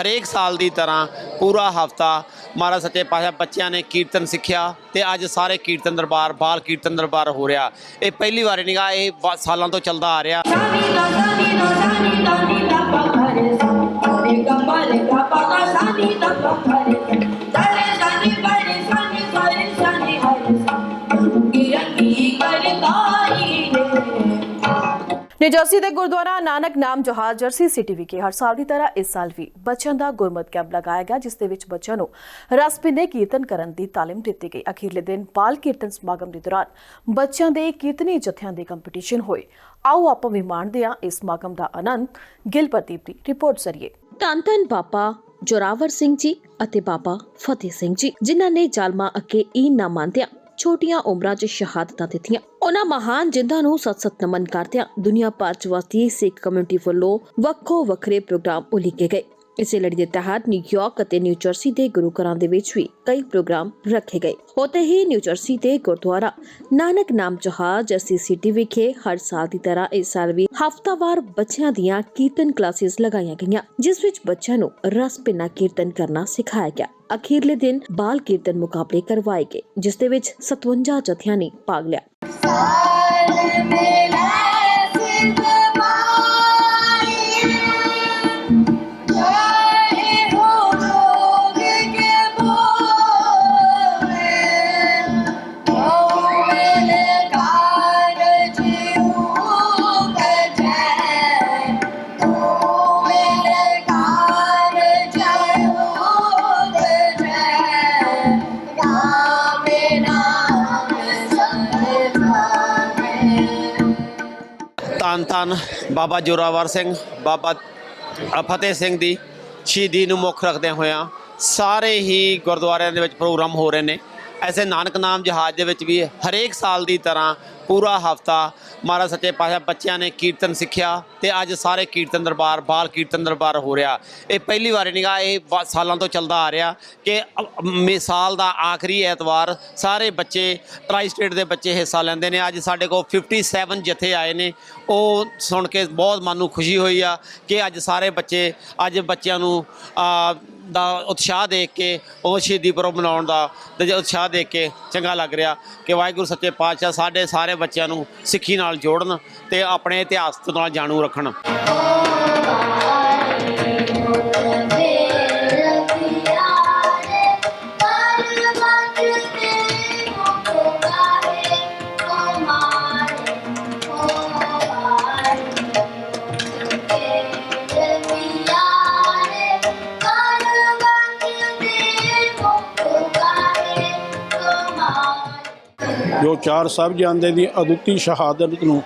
ਹਰੇਕ ਸਾਲ ਦੀ ਤਰ੍ਹਾਂ ਪੂਰਾ ਹਫਤਾ ਮਹਾਰਾਜ ਸੱਚੇ ਪਾਤਸ਼ਾਹ ਬੱਚਿਆਂ ਨੇ ਕੀਰਤਨ ਸਿੱਖਿਆ ਤੇ ਅੱਜ ਸਾਰੇ ਕੀਰਤਨ ਦਰਬਾਰ, ਬਾਲ ਕੀਰਤਨ ਦਰਬਾਰ ਹੋ ਰਿਹਾ। ਇਹ ਪਹਿਲੀ ਵਾਰ ਨਹੀਂਗਾ ਇਹ ਬ- ਸਾਲਾਂ ਤੋਂ ਚੱਲਦਾ ਆ ਰਿਹਾ। Sani da sani ਜਰਸੀ ਦੇ ਗੁਰਦੁਆਰਾ ਨਾਨਕ ਨਾਮ ਜਹਾਜ਼ ਜਰਸੀ ਸਿਟੀ ਵਿਖੇ ਹਰ ਸਾਲ ਦੀ ਤਰ੍ਹਾਂ ਇਸ ਸਾਲ ਵੀ ਬੱਚਿਆਂ ਦਾ ਗੁਰਮਤ ਕੈਂਪ ਲਗਾਇਆ ਗਿਆ, ਜਿਸ ਦੇ ਵਿੱਚ ਬੱਚਿਆਂ ਨੂੰ ਰਸ ਪੀਂਦੇ ਕੀਰਤਨ ਕਰਨ ਦੀ ਤਾਲੀਮ ਦਿੱਤੀ ਗਈ। ਅਖੀਰਲੇ ਦਿਨ ਬਾਲ ਕੀਰਤਨ ਸਮਾਗਮ ਦੇ ਦੌਰਾਨ ਬੱਚਿਆਂ ਦੇ ਕੀਰਤਨੀ ਜਥਿਆਂ ਦੇ ਕੰਪੀਟੀਸ਼ਨ ਹੋਏ ਆਓ ਆਪਾਂ ਵੀ ਮਾਣਦੇ ਹਾਂ ਇਸ ਸਮਾਗਮ ਦਾ ਆਨੰਦ। ਗਿਲ ਪ੍ਰਦੀਪ ਦੀ ਰਿਪੋਰਟ ਜ਼ਰੀਏ। ਧੰਨ ਧੰਨ ਬਾਬਾ ਜੋਰਾਵਰ ਸਿੰਘ ਜੀ ਅਤੇ ਬਾਬਾ ਫਤਿਹ ਸਿੰਘ ਜੀ, ਜਿਨ੍ਹਾਂ ਨੇ ਜਾਲਮਾ ਅੱਗੇ ਈਨ ਨਾ ਮੰਨਦਿਆਂ ਛੋਟੀਆਂ ਉਮਰਾਂ 'ਚ ਸ਼ਹਾਦਤਾਂ ਦਿੱਤੀਆਂ। ਉਹਨਾਂ ਮਹਾਨ ਜਿੰਦਾਂ ਨੂੰ ਸਤ-ਸਤ ਨਮਨ ਕਰਦਿਆਂ ਦੁਨੀਆ ਭਰ 'ਚ ਵਸਦੀ ਸਿੱਖ ਕਮਿਊਨਿਟੀ ਵੱਲੋਂ ਵੱਖੋ ਵੱਖਰੇ ਪ੍ਰੋਗਰਾਮ ਉਲੀਕੇ ਗਏ। ਇਸੇ ਲੜੀ ਦੇ ਤਹਿਤ ਨਿਊਯਾਰਕ ਅਤੇ ਨਿਊ ਜਰਸੀ ਦੇ ਗੁਰੂ ਘਰਾਂ ਦੇ ਵਿੱਚ ਵੀ ਕਈ ਪ੍ਰੋਗਰਾਮ ਰੱਖੇ ਗਏ। ਹੋਤੇ ਹੀ ਨਿਊ ਜਰਸੀ ਦੇ ਗੁਰਦੁਆਰਾ ਨਾਨਕ ਨਾਮ ਜਹਾਜ਼ ਅਸੀਂ ਵਿਖੇ ਹਰ ਸਾਲ ਦੀ ਤਰ੍ਹਾਂ ਇਸ ਸਾਲ ਵੀ ਹਫ਼ਤਾਵਾਰ ਬੱਚਿਆਂ ਦੀਆਂ ਕੀਰਤਨ ਕਲਾਸਿਸ ਲਗਾਈਆਂ ਗਈਆਂ, ਜਿਸ ਵਿੱਚ ਬੱਚਿਆਂ ਨੂੰ ਰਸ ਪਿੰਨਾ ਕੀਰਤਨ ਕਰਨਾ ਸਿਖਾਇਆ ਗਿਆ। ਅਖੀਰਲੇ ਦਿਨ ਬਾਲ ਕੀਰਤਨ ਮੁਕਾਬਲੇ ਕਰਵਾਏ ਗਏ, ਜਿਸ ਦੇ ਵਿੱਚ 57 ਜਥਿਆਂ ਨੇ ਭਾਗ ਲਿਆ। ਧੰਨ ਧੰਨ ਬਾਬਾ ਜੋਰਾਵਰ ਸਿੰਘ ਬਾਬਾ ਫਤਿਹ ਸਿੰਘ ਦੀ ਸ਼ਹੀਦੀ ਨੂੰ ਮੁੱਖ ਰੱਖਦਿਆਂ ਹੋਇਆਂ ਸਾਰੇ ਹੀ ਗੁਰਦੁਆਰਿਆਂ ਦੇ ਵਿੱਚ ਪ੍ਰੋਗਰਾਮ ਹੋ ਰਹੇ ਨੇ। ਐਸੇ ਨਾਨਕ ਨਾਮ ਜਹਾਜ਼ ਦੇ ਵਿੱਚ ਵੀ ਹਰੇਕ ਸਾਲ ਦੀ ਤਰ੍ਹਾਂ ਪੂਰਾ ਹਫਤਾ ਮਹਾਰਾਜ ਸੱਚੇ ਪਾਤਸ਼ਾਹ ਬੱਚਿਆਂ ਨੇ ਕੀਰਤਨ ਸਿੱਖਿਆ ਤੇ ਅੱਜ ਸਾਰੇ ਕੀਰਤਨ ਦਰਬਾਰ, ਬਾਲ ਕੀਰਤਨ ਦਰਬਾਰ ਹੋ ਰਿਹਾ। ਇਹ ਪਹਿਲੀ ਵਾਰ ਨਹੀਂਗਾ ਇਹ ਬ- ਸਾਲਾਂ ਤੋਂ ਚੱਲਦਾ ਆ ਰਿਹਾ ਕਿ ਮਿਸਾਲ ਦਾ ਆਖਰੀ ਐਤਵਾਰ ਸਾਰੇ ਬੱਚੇ ਟਰਾਈ ਸਟੇਟ ਦੇ ਬੱਚੇ ਹਿੱਸਾ ਲੈਂਦੇ ਨੇ। ਅੱਜ ਸਾਡੇ ਕੋਲ 57 ਜਥੇ ਆਏ ਨੇ। ਉਹ ਸੁਣ ਕੇ ਬਹੁਤ ਮਨ ਨੂੰ ਖੁਸ਼ੀ ਹੋਈ ਆ ਕਿ ਅੱਜ ਸਾਰੇ ਬੱਚੇ, ਅੱਜ ਬੱਚਿਆਂ ਨੂੰ ਦਾ ਉਤਸ਼ਾਹ ਦੇਖ ਕੇ, ਉਹ ਸ਼ਹੀਦੀ ਪੁਰਬ ਮਨਾਉਣ ਦਾ ਤੇ ਉਤਸ਼ਾਹ ਦੇਖ ਕੇ ਚੰਗਾ ਲੱਗ ਰਿਹਾ ਕਿ ਵਾਹਿਗੁਰੂ ਸੱਚੇ ਪਾਤਸ਼ਾਹ ਸਾਡੇ ਸਾਰੇ ਬੱਚਿਆਂ ਨੂੰ ਸਿੱਖੀ ਨਾਲ ਜੋੜਨ ਤੇ ਆਪਣੇ ਇਤਿਹਾਸ ਨਾਲ ਜਾਣੂ ਰੱਖਣ। ਜੋ ਚਾਰ ਸਾਹਿਬਜ਼ਾਦੇ ਦੀ ਅਦੁੱਤੀ ਸ਼ਹਾਦਤ ਨੂੰ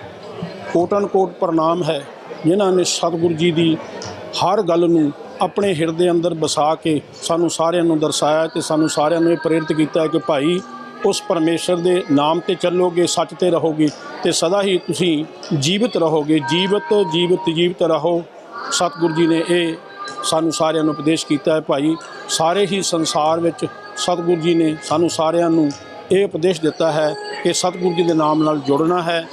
ਕੋਟਨ ਕੋਟ ਪ੍ਰਣਾਮ ਹੈ, ਜਿਨ੍ਹਾਂ ਨੇ ਸਤਿਗੁਰੂ ਜੀ ਦੀ ਹਰ ਗੱਲ ਨੂੰ ਆਪਣੇ ਹਿਰਦੇ ਅੰਦਰ ਵਸਾ ਕੇ ਸਾਨੂੰ ਸਾਰਿਆਂ ਨੂੰ ਦਰਸਾਇਆ ਤੇ ਸਾਨੂੰ ਸਾਰਿਆਂ ਨੂੰ ਇਹ ਪ੍ਰੇਰਿਤ ਕੀਤਾ ਕਿ ਭਾਈ ਉਸ ਪਰਮੇਸ਼ਰ ਦੇ ਨਾਮ ਤੇ ਚੱਲੋਗੇ, ਸੱਚ ਤੇ ਰਹੋਗੇ ਤੇ ਸਦਾ ਹੀ ਤੁਸੀਂ ਜੀਵਤ ਰਹੋਗੇ, ਜੀਵਤ ਜੀਵਤ ਜੀਵਤ ਰਹੋ। ਸਤਿਗੁਰੂ ਜੀ ਨੇ ਇਹ ਸਾਨੂੰ ਸਾਰਿਆਂ ਨੂੰ ਉਪਦੇਸ਼ ਕੀਤਾ ਹੈ, ਭਾਈ ਸਾਰੇ ਹੀ ਸੰਸਾਰ ਵਿੱਚ ਸਤਿਗੁਰੂ ਜੀ ਨੇ ਸਾਨੂੰ ਸਾਰਿਆਂ ਨੂੰ ਇਹ ਉਪਦੇਸ਼ ਦਿੱਤਾ ਹੈ ਕਿ ਸਤਿਗੁਰੂ ਜੀ ਦੇ ਨਾਮ ਨਾਲ ਜੁੜਨਾ ਹੈ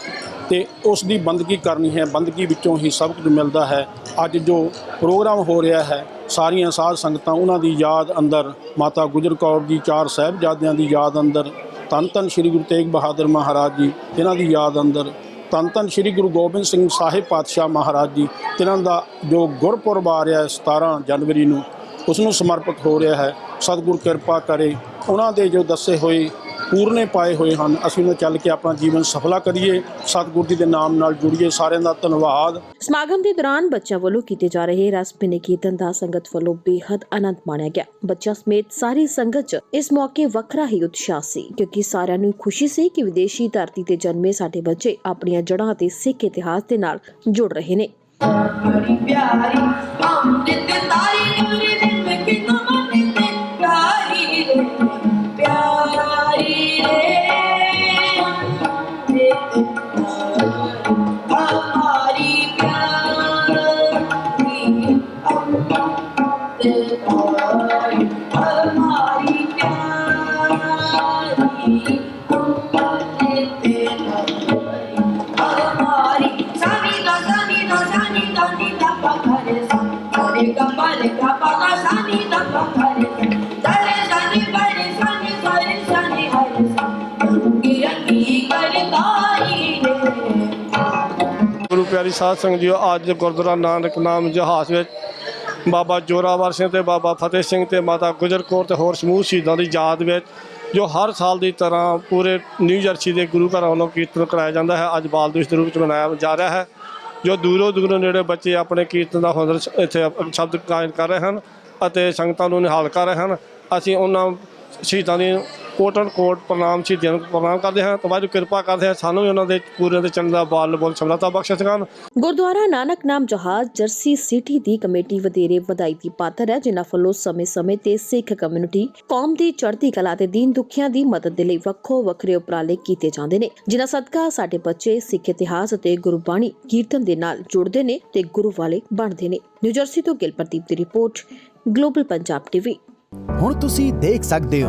ਤੇ ਉਸ ਦੀ ਬੰਦਗੀ ਕਰਨੀ ਹੈ। ਬੰਦਗੀ ਵਿੱਚੋਂ ਹੀ ਸਭ ਕੁਝ ਮਿਲਦਾ ਹੈ। ਅੱਜ ਜੋ ਪ੍ਰੋਗਰਾਮ ਹੋ ਰਿਹਾ ਹੈ, ਸਾਰੀਆਂ ਸਾਧ ਸੰਗਤਾਂ ਉਹਨਾਂ ਦੀ ਯਾਦ ਅੰਦਰ, ਮਾਤਾ ਗੁਜਰ ਕੌਰ ਜੀ, ਚਾਰ ਸਾਹਿਬਜ਼ਾਦਿਆਂ ਦੀ ਯਾਦ ਅੰਦਰ, ਧੰਨ ਧੰਨ ਸ੍ਰੀ ਗੁਰੂ ਤੇਗ ਬਹਾਦਰ ਮਹਾਰਾਜ ਜੀ, ਇਹਨਾਂ ਦੀ ਯਾਦ ਅੰਦਰ, ਧੰਨ ਧੰਨ ਸ੍ਰੀ ਗੁਰੂ ਗੋਬਿੰਦ ਸਿੰਘ ਸਾਹਿਬ ਪਾਤਸ਼ਾਹ ਮਹਾਰਾਜ ਜੀ ਇਹਨਾਂ ਦਾ ਜੋ ਗੁਰਪੁਰਬ ਆ ਰਿਹਾ ਹੈ 17 ਜਨਵਰੀ ਨੂੰ, ਉਸ ਨੂੰ ਸਮਰਪਿਤ ਹੋ ਰਿਹਾ ਹੈ। ਸਤਿਗੁਰ ਕਿਰਪਾ ਕਰੇ, ਉਹਨਾਂ ਦੇ ਜੋ ਦੱਸੇ ਹੋਏ ਪੂਰਨੇ ਪਾਏ ਹੋਏ ਹਨ। ਅਸੀਂ ਉਹਨਾਂ ਚੱਲ ਕੇ ਆਪਣਾ ਜੀਵਨ ਸਫਲਾ ਕਰੀਏ। ਸਤਿਗੁਰ ਜੀ ਦੇ ਨਾਮ ਨਾਲ ਜੁੜੀਏ। ਸਾਰਿਆਂ ਦਾ ਧੰਨਵਾਦ। ਸਮਾਗਮ ਦੇ ਦੌਰਾਨ ਬੱਚਿਆਂ ਵੱਲੋਂ ਕੀਤੇ ਜਾ ਰਹੇ ਰਸ ਭਿੰਨ ਕੀਰਤਨ ਦਾ ਸੰਗਤ ਵੱਲੋਂ ਬੇਹੱਦ ਆਨੰਦ ਮਾਣਿਆ ਗਿਆ। ਬੱਚਾ ਸਮੇਤ ਸਾਰੀ ਸੰਗਤ 'ਚ ਇਸ ਮੌਕੇ ਵੱਖਰਾ ਹੀ ਉਤਸ਼ਾਹ ਸੀ ਕਿਉਂਕਿ ਸਾਰਿਆਂ ਨੂੰ ਖੁਸ਼ੀ ਸੀ ਕਿ ਵਿਦੇਸ਼ੀ ਧਰਤੀ ਤੇ ਜਨਮੇ ਸਾਡੇ ਬੱਚੇ ਆਪਣੀਆਂ ਜੜ੍ਹਾਂ ਤੇ ਸਿੱਖ ਇਤਿਹਾਸ ਦੇ ਨਾਲ ਜੁੜ ਰਹੇ ਨੇ। ਪਿਆਰੀ ਅੰਮ੍ਰਿਤ ਤਾਰੀ ਪਿਆਰੀ ਸਾਧ ਸੰਗਤ ਜੀਓ, ਅੱਜ ਗੁਰਦੁਆਰਾ ਨਾਨਕ ਨਾਮ ਜਹਾਜ਼ ਵਿੱਚ ਬਾਬਾ ਜੋਰਾਵਰ ਸਿੰਘ ਤੇ ਬਾਬਾ ਫਤਿਹ ਸਿੰਘ ਤੇ ਮਾਤਾ ਗੁਜਰ ਕੌਰ ਤੇ ਹੋਰ ਸਮੂਹ ਸ਼ਹੀਦਾਂ ਦੀ ਯਾਦ ਵਿੱਚ, ਜੋ ਹਰ ਸਾਲ ਦੀ ਤਰ੍ਹਾਂ ਪੂਰੇ ਨਿਊ ਜਰਸੀ ਦੇ ਗੁਰੂ ਘਰਾਂ ਵੱਲੋਂ ਕੀਰਤਨ ਕਰਾਇਆ ਜਾਂਦਾ ਹੈ। ਅੱਜ ਬਾਲ ਦਿਵਸ ਦੇ ਰੂਪ ਵਿੱਚ ਮਨਾਇਆ ਜਾ ਰਿਹਾ ਹੈ। ਜੋ ਦੂਰੋਂ ਦੂਰੋਂ ਨੇੜੇ ਬੱਚੇ ਆਪਣੇ ਕੀਰਤਨ ਦਾ ਹੁਨਰ ਇੱਥੇ ਸ਼ਬਦ ਗਾਇਨ ਕਰ ਰਹੇ ਹਨ ਅਤੇ ਸੰਗਤਾਂ ਨੂੰ ਨਿਹਾਲ ਕਰ ਰਹੇ ਹਨ। ਅਸੀਂ ਉਹਨਾਂ ਸ਼ਹੀਦਾਂ ਦੀ ਕੋਟਨ ਕੋਟ ਪ੍ਰਣਾਮ ਸ਼ਹੀਦਾਂ ਨੂੰ ਪ੍ਰਣਾਮ ਕਰਦੇ ਹਾਂ। ਤੇ ਵਾਹਿਗੁਰੂ ਕਿਰਪਾ ਕਰਦੇ ਹਾਂ ਸਾਨੂੰ ਵੀ ਉਹਨਾਂ ਦੇ ਪੂਰੇ ਦੇ ਚੰਨ ਦਾ ਬਾਲ ਬੋਲ ਸਮਰਤਾ ਬਖਸ਼ ਸਕਣ ਗੁਰਦੁਆਰਾ ਨਾਨਕ ਨਾਮ ਜਹਾਜ਼ ਜਰਸੀ ਸਿਟੀ ਦੀ ਕਮੇਟੀ ਵਧੇਰੇ ਵਧਾਈ ਦੀ ਪਾਤਰ ਹੈ ਜਿਨ੍ਹਾਂ ਵੱਲੋਂ ਸਮੇਂ-ਸਮੇਂ ਤੇ ਸਿੱਖ ਕਮਿਊਨਿਟੀ ਕੌਮ ਦੀ ਚੜ੍ਹਦੀ ਕਲਾ ਤੇ ਦੀਨ ਦੁਖੀਆਂ ਦੀ ਮਦਦ ਦੇ ਲਈ ਵੱਖੋ ਵੱਖਰੇ ਉਪਰਾਲੇ ਕੀਤੇ ਜਾਂਦੇ ਨੇ ਜਿਨ੍ਹਾਂ ਸਦਕਾ ਸਾਡੇ ਬੱਚੇ ਸਿੱਖ ਇਤਿਹਾਸ ਅਤੇ ਗੁਰਬਾਣੀ ਕੀਰਤਨ ਦੇ ਨਾਲ ਜੁੜਦੇ ਨੇ ਤੇ ਗੁਰੂ ਵਾਲੇ ਬਣਦੇ ਨੇ। ਨਿਊ ਜਰਸੀ ਤੋਂ ਗਿਲ ਪ੍ਰਦੀਪ ਦੀ ਰਿਪੋਰਟ ਗਲੋਬਲ ਪੰਜਾਬ ਟੀਵੀ। ਹੁਣ ਤੁਸੀਂ ਦੇਖ ਸਕਦੇ ਹੋ